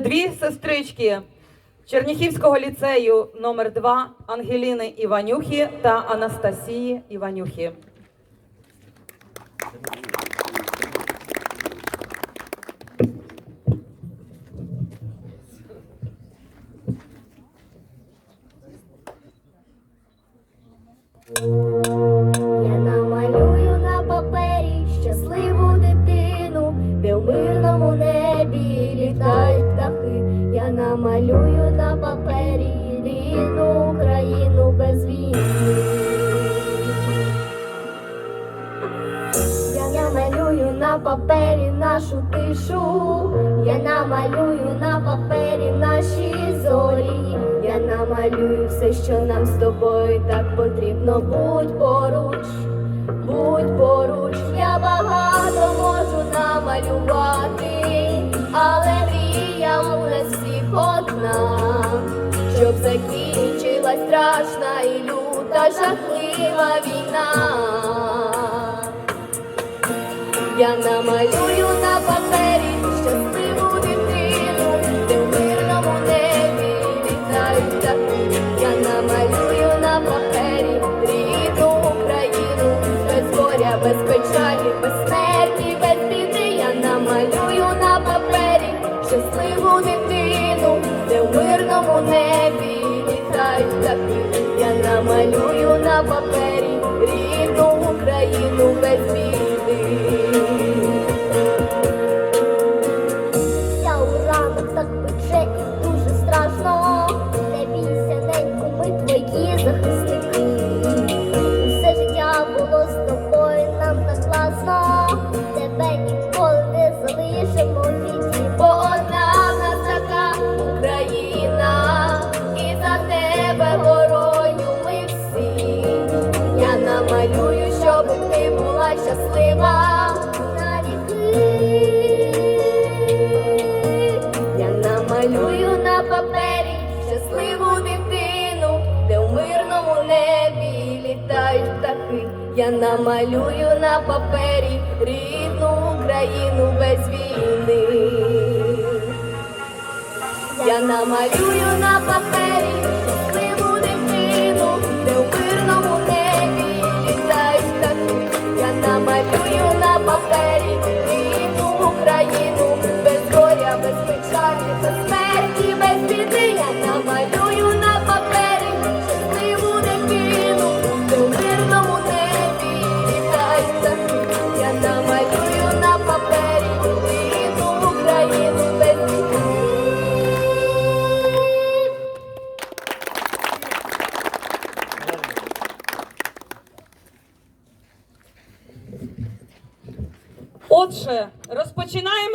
Дві сестрички Черніхівського ліцею номер 2 Ангеліни Іванюхи та Анастасії Іванюхи. Я намалюю на папері рідну Україну без війни. Я намалюю на папері нашу тишу, я намалюю на папері наші зорі, я намалюю все, що нам з тобою так потрібно. Будь поруч, будь поруч, нас одна, щоб закінчилась страшна і люта жахлива війна. Я намалюю на папері щасливу дитину, де в мирному небі літають птахи. Я намалюю на папері рідну Україну, без горя, без печалі, без смерті, Тебе ніколи не залишимо в біді. Бо одна в нас така Україна, і за тебе горою ми всі. Я намалюю, щоб ти була щаслива. Я намалюю на папері щасливу дитину, де в мирному небі літають птахи. Я намалюю на папері рідну Україну без війни. Я намалюю на папері Отже, розпочинаємо.